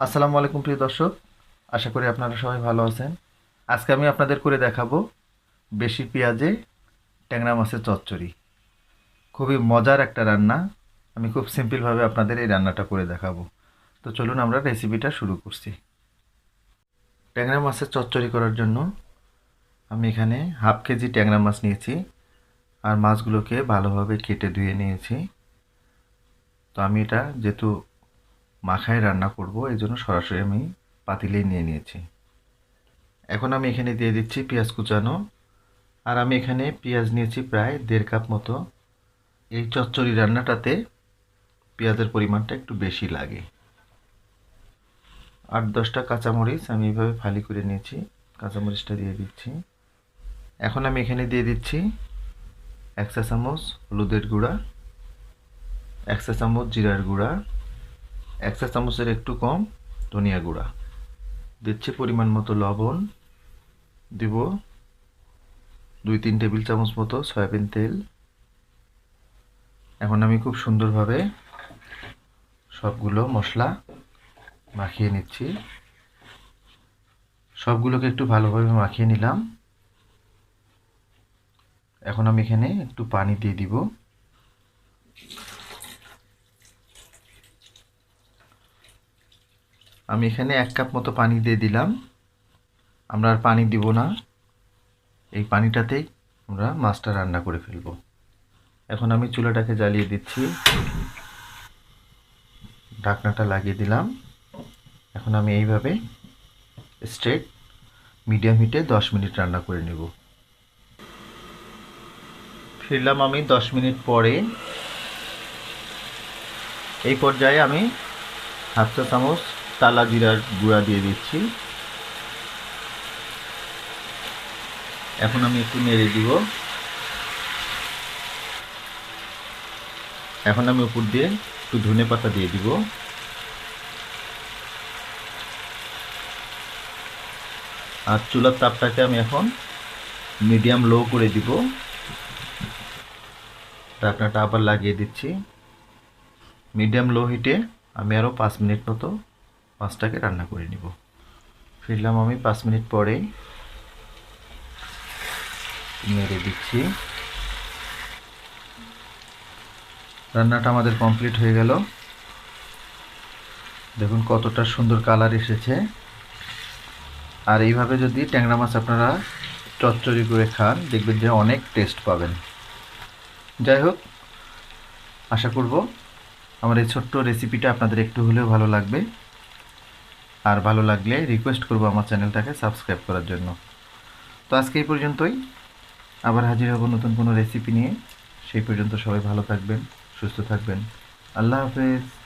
আসসালামু আলাইকুম প্রিয় দর্শক, আশা করি আপনারা সবাই ভালো আছেন। আজকে আমি আপনাদের করে দেখাবো বেশি পেঁয়াজে ট্যাংরা মাছের চচ্চড়ি। খুবই মজার একটা রান্না। আমি খুব সিম্পলভাবে আপনাদের এই রান্নাটা করে দেখাবো। তো চলুন আমরা রেসিপিটা শুরু করছি। ট্যাংরা মাছের চচ্চড়ি করার জন্য আমি এখানে হাফ কেজি ট্যাংরা মাছ নিয়েছি আর মাছগুলোকে ভালোভাবে কেটে ধুয়ে নিয়েছি। তো আমি এটা যেহেতু মাখায় রান্না করব, এই জন্য সরাসরি আমি পাতিলেই নিয়ে নিয়েছি। এখন আমি এখানে দিয়ে দিচ্ছি পেঁয়াজ কুচানো, আর আমি এখানে পেঁয়াজ নিয়েছি প্রায় দেড় কাপ মতো। এই চচ্চড়ি রান্নাটাতে পেঁয়াজের পরিমাণটা একটু বেশি লাগে। আট দশটা কাঁচামরিচ আমি এইভাবে ফালি করে নিয়েছি, কাঁচামরিচটা দিয়ে দিচ্ছি। এখন আমি এখানে দিয়ে দিচ্ছি এক চা চামচ হলুদের গুঁড়া, এক চা চামচ জিরার গুঁড়া এক চা চামচের একটু কম ধনিয়া গুঁড়া। দিচ্ছি পরিমাণ মতো লবণ। দিব দুই তিন টেবিল চামচ মতো সয়াবিন তেল। এখন আমি খুব সুন্দরভাবে সবগুলো মশলা মাখিয়ে নিচ্ছি। সবগুলোকে একটু ভালোভাবে মাখিয়ে নিলাম। এখন আমি এখানে একটু পানি দিয়ে দিব। আমি এখানে এক কাপ মতো পানি দিয়ে দিলাম। আমরা আর পানি দিব না। এই পানিটাতেই আমরা মাছটা রান্না করে ফেলব। এখন আমি চুলাটাকে জ্বালিয়ে দিচ্ছি। ঢাকনাটা লাগিয়ে দিলাম। এখন আমি এইভাবে স্ট্রেট মিডিয়াম হিটে দশ মিনিট রান্না করে নেব। ফিরলাম আমি দশ মিনিট পরে। এই পর্যায়ে আমি হাফ চা চামচ টালা জিরার গুঁড়া দিয়ে দিচ্ছি। এখন আমি একটু নেড়ে দিব। এখন আমি উপর দিয়ে একটু ধনে পাতা দিয়ে দিব। আর চুলার তাপটাকে আমি এখন মিডিয়াম লো করে দিব। ঢাকনাটা আবার লাগিয়ে দিচ্ছি। মিডিয়াম লো হিটে আমি আরও পাঁচ মিনিট মতো মাছটাকে রান্না করে নিব। ফিরলাম আমি পাঁচ মিনিট পরে। নেড়ে দিচ্ছি। রান্নাটা আমাদের কমপ্লিট হয়ে গেল। দেখুন কতটা সুন্দর কালার এসেছে। আর এইভাবে যদি ট্যাংরা মাছ আপনারা চচ্চড়ি করে খান, দেখবেন যে অনেক টেস্ট পাবেন। যাই হোক, আশা করব আমার এই ছোট্ট রেসিপিটা আপনাদের একটু হলেও ভালো লাগবে। আর ভালো লাগলে রিকোয়েস্ট করব আমার চ্যানেলটাকে সাবস্ক্রাইব করার জন্য। তো আজকে এই পর্যন্তই। আবার হাজির হব নতুন কোনো রেসিপি নিয়ে। সেই পর্যন্ত সবাই ভালো থাকবেন, সুস্থ থাকবেন। আল্লাহ হাফেজ।